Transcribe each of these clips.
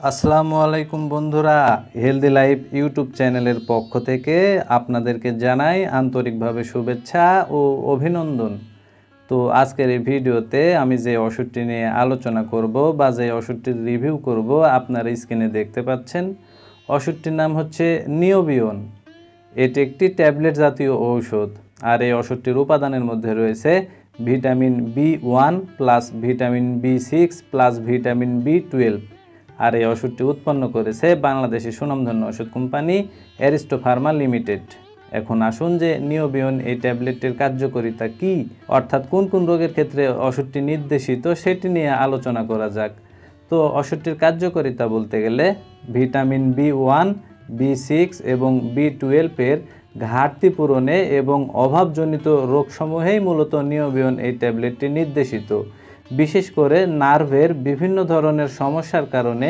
আসসালামু আলাইকুম বন্ধুরা হেলদি লাইফ ইউটিউব চ্যানেলের পক্ষ থেকে আপনাদেরকে জানাই আন্তরিকভাবে শুভেচ্ছা ও অভিনন্দন। তো আজকের এই ভিডিওতে আমি যে ওষুধটি নিয়ে আলোচনা করব বা যে ওষুধটির রিভিউ করব, আপনারা স্ক্রিনে দেখতে পাচ্ছেন। ওষুধটির নাম হচ্ছে নিওবিয়ন এটি একটি ট্যাবলেট জাতীয় ঔষধ। আর এই ওষুধটির উপাদানের মধ্যে রয়েছে vitamin B one plus vitamin B six plus vitamin B twelve আর এই ওষুধটি উৎপন্ন করেছে বাংলাদেশি সুনামধন্য ওষুধ কোম্পানি অ্যারিস্টো ফার্মা লিমিটেড। এখন আসুন যে নিওবিয়ন এই ট্যাবলেটের কার্যকারিতা কি, অর্থাৎ কোন কোন রোগের ক্ষেত্রে ওষুধটি নির্দেশিত সেটি নিয়ে আলোচনা করা যাক। তো ওষুধটির কার্যকারিতা বলতে গেলে vitamin B one, B six এবং বি টুয়েলভের ঘাটতি পূরণে এবং অভাবজনিত রোগসমূহেই মূলত নিওবিয়ন এই ট্যাবলেটটি নির্দেশিত। বিশেষ করে নার্ভের বিভিন্ন ধরনের সমস্যার কারণে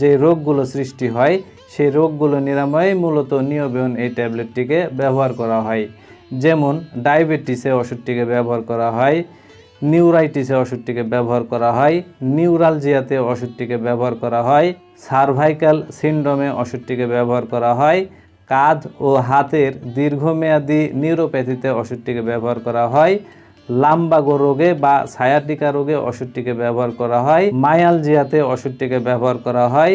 যে রোগগুলো সৃষ্টি হয়, সেই রোগগুলো নিরাময়ে মূলত নিওবিয়ন এই ট্যাবলেটটিকে ব্যবহার করা হয়। যেমন ডায়াবেটিসে ওষুধটিকে ব্যবহার করা হয়, নিউরাইটিসে ওষুধটিকে ব্যবহার করা হয়, নিউরালজিয়াতে ওষুধটিকে ব্যবহার করা হয়, সার্ভাইকাল সিন্ড্রোমে ওষুধটিকে ব্যবহার করা হয়, কাঁধ ও হাতের দীর্ঘমেয়াদী নিউরোপ্যাথিতে ওষুধটিকে ব্যবহার করা হয় লাম্বাগো রোগে বা সায়াটিকা রোগে ওষুধটিকে ব্যবহার করা হয়। মায়ালজিয়াতে ওষুধটিকে ব্যবহার করা হয়।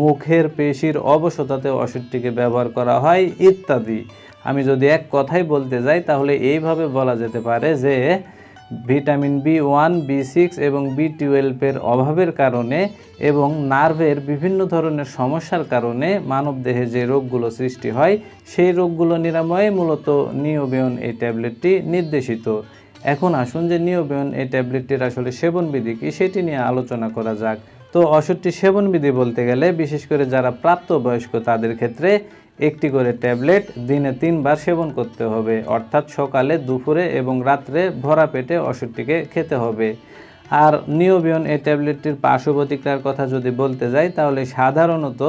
মুখের পেশির অবসতাতে ওষুধটিকে ব্যবহার করা হয়, ইত্যাদি। আমি যদি এক কথাই বলতে যাই, তাহলে এইভাবে বলা যেতে পারে যে, vitamin B one, B six এবং বি টুয়েলভের অভাবের কারণে এবং নার্ভের বিভিন্ন ধরনের সমস্যার কারণে মানবদেহে যে রোগগুলো সৃষ্টি হয়, সেই রোগগুলো নিরাময়ে মূলত নিওবিয়ন এই ট্যাবলেটটি নির্দেশিত। এখন আসুন যে নিওবিয়ন এই ট্যাবলেটটির আসলে সেবনবিধি কি সেটি নিয়ে আলোচনা করা যাক। তো ওষুধটি সেবনবিধি বলতে গেলে বিশেষ করে যারা প্রাপ্তবয়স্ক তাদের ক্ষেত্রে একটি করে ট্যাবলেট দিনে তিনবার সেবন করতে হবে, অর্থাৎ সকালে, দুপুরে এবং রাত্রে ভরা পেটে ওষুধটিকে খেতে হবে। আর নিওবিয়ন এই ট্যাবলেটটির পার্শ্ব কথা যদি বলতে যাই, তাহলে সাধারণত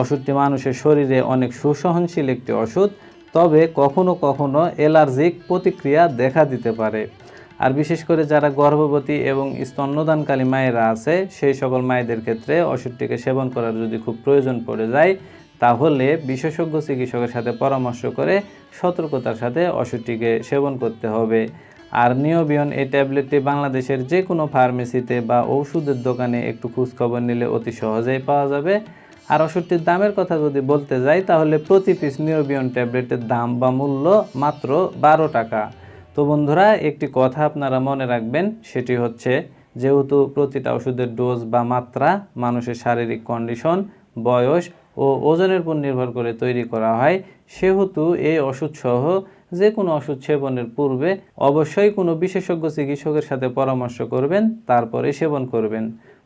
ওষুধটি মানুষের শরীরে অনেক সুসহনশীল একটি ওষুধ তবে কখনো কখনো অ্যালার্জিক প্রতিক্রিয়া দেখা দিতে পারে। আর বিশেষ করে যারা গর্ভবতী এবং স্তন্যদানকালী মায়েরা আছে, সেই সকল মায়েদের ক্ষেত্রে ওষুধটিকে সেবন করার যদি খুব প্রয়োজন পড়ে যায়, তাহলে বিশেষজ্ঞ চিকিৎসকের সাথে পরামর্শ করে সতর্কতার সাথে ওষুধটিকে সেবন করতে হবে। আর নিওবিয়ন এই ট্যাবলেটটি বাংলাদেশের যে কোনো ফার্মেসিতে বা ঔষধের দোকানে একটু খোঁজখবর নিলে অতি সহজেই পাওয়া যাবে। আর ওষুধটির দামের কথা যদি বলতে যাই, তাহলে প্রতি পিস নিওবিয়ন ট্যাবলেটের দাম বা মূল্য মাত্র বারো টাকা। তো বন্ধুরা, একটি কথা আপনারা মনে রাখবেন, সেটি হচ্ছে যেহেতু প্রতিটা ওষুধের ডোজ বা মাত্রা মানুষের শারীরিক কন্ডিশন বয়স ও ওজনের উপর নির্ভর করে তৈরি করা হয়, সেহেতু এই ওষুধ সহ যে কোনো ওষুধ সেবনের পূর্বে অবশ্যই কোনো বিশেষজ্ঞ চিকিৎসকের সাথে পরামর্শ করবেন, তারপরে সেবন করবেন।